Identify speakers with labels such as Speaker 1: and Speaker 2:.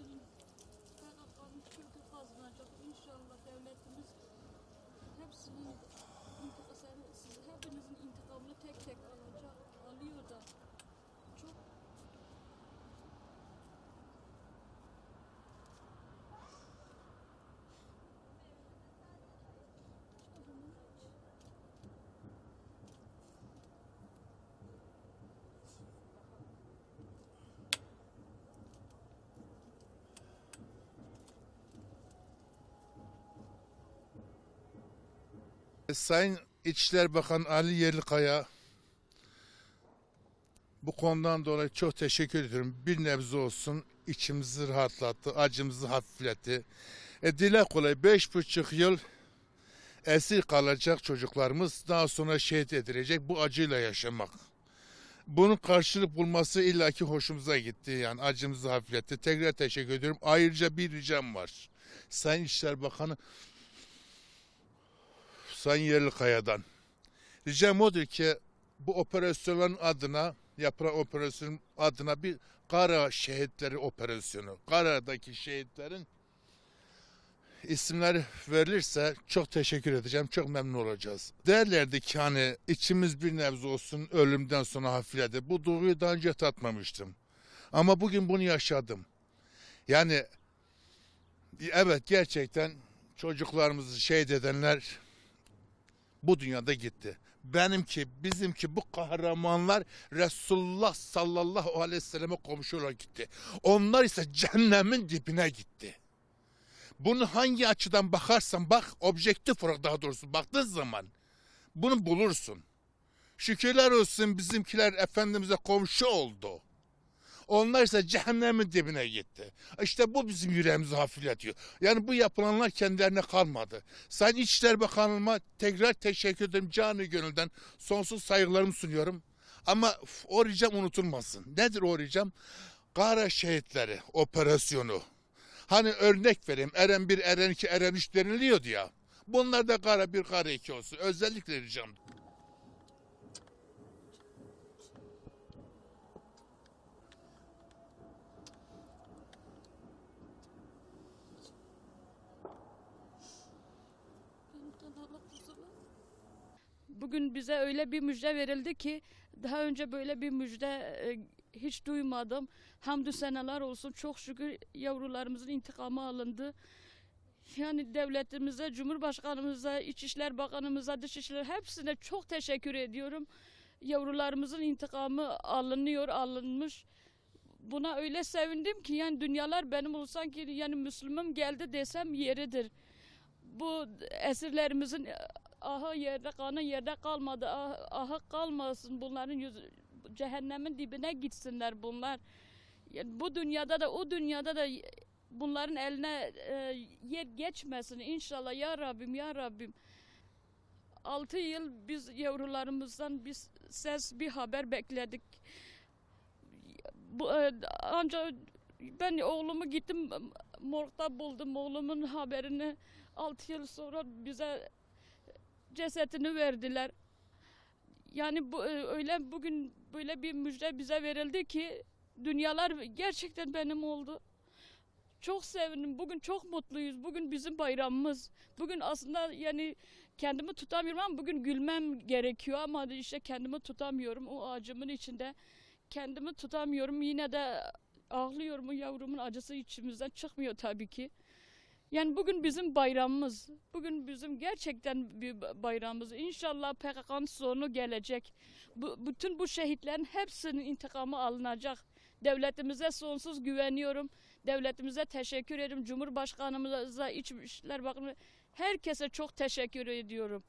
Speaker 1: Sizin çocukların kültür kazanacak. İnşallah devletimiz hepsinin intikasını, hepinizin intikamını
Speaker 2: Sayın İçişler Bakanı Ali Yerlikaya bu konudan dolayı çok teşekkür ediyorum. Bir nebze olsun içimizi rahatlattı, acımızı hafifletti. E, dile kolay beş buçuk yıl esir kalacak çocuklarımız daha sonra şehit edilecek bu acıyla yaşamak. Bunun karşılık bulması illaki hoşumuza gitti yani acımızı hafifletti. Tekrar teşekkür ediyorum. Ayrıca bir ricam var. Sayın İçişler Bakanı Sayın Yerlikaya'dan. Ricam odur ki bu operasyonların adına yapılan operasyon adına bir Kara Şehitleri Operasyonu. Kara'daki şehitlerin isimleri verilirse çok teşekkür edeceğim. Çok memnun olacağız. Derlerdi ki hani içimiz bir nebze olsun ölümden sonra hafifledi. Bu duyguyu daha önce tatmamıştım. Ama bugün bunu yaşadım. Yani evet gerçekten çocuklarımızı şehit edenler bu dünyada gitti. Benimki, bizimki bu kahramanlar Resulullah sallallahu aleyhi ve selleme komşu olarak gitti. Onlar ise cehennemin dibine gitti. Bunu hangi açıdan bakarsan bak, objektif olarak daha doğrusu baktığın zaman bunu bulursun. Şükürler olsun bizimkiler Efendimiz'e komşu oldu. Onlar ise cehennemin dibine gitti. İşte bu bizim yüreğimizi hafifletiyor. Yani bu yapılanlar kendilerine kalmadı. Sayın İçişler Bakanıma tekrar teşekkür ederim. Canı gönülden sonsuz saygılarımı sunuyorum. Ama o ricam unutulmasın. Nedir o ricam? Kara şehitleri operasyonu. Hani örnek vereyim. Eren 1, Eren 2, Eren 3 deniliyordu ya. Bunlar da kara 1, kara 2 olsun. Özellikle ricam.
Speaker 3: Bugün bize öyle bir müjde verildi ki daha önce böyle bir müjde e, hiç duymadım. Hamdü seneler olsun çok şükür yavrularımızın intikamı alındı. Yani devletimize, Cumhurbaşkanımıza, İçişler Bakanımıza, Dışişler hepsine çok teşekkür ediyorum. Yavrularımızın intikamı alınıyor, alınmış. Buna öyle sevindim ki yani dünyalar benim olsan ki yani Müslümüm geldi desem yeridir. Bu esirlerimizin aha yerde kanı yerde kalmadı. Ah, aha kalmasın bunların yüz, cehennemin dibine gitsinler bunlar. Yani bu dünyada da o dünyada da bunların eline e, yer geçmesin inşallah ya Rabbim ya Rabbim. Altı yıl biz yavrularımızdan bir ses bir haber bekledik. Bu e, ancak ben oğlumu gittim morgda buldum oğlumun haberini. Altı yıl sonra bize cesetini verdiler. Yani bu e, öyle bugün böyle bir müjde bize verildi ki dünyalar gerçekten benim oldu. Çok sevindim. Bugün çok mutluyuz. Bugün bizim bayramımız. Bugün aslında yani kendimi tutamıyorum ama bugün gülmem gerekiyor ama işte kendimi tutamıyorum o acımın içinde. Kendimi tutamıyorum. Yine de ağlıyorum. Yavrumun acısı içimizden çıkmıyor tabii ki. Yani bugün bizim bayramımız. Bugün bizim gerçekten bir bayramımız. İnşallah PKK'nın sonu gelecek. Bu, bütün bu şehitlerin hepsinin intikamı alınacak. Devletimize sonsuz güveniyorum. Devletimize teşekkür ederim. Cumhurbaşkanımıza, İçişler Bakanı herkese çok teşekkür ediyorum.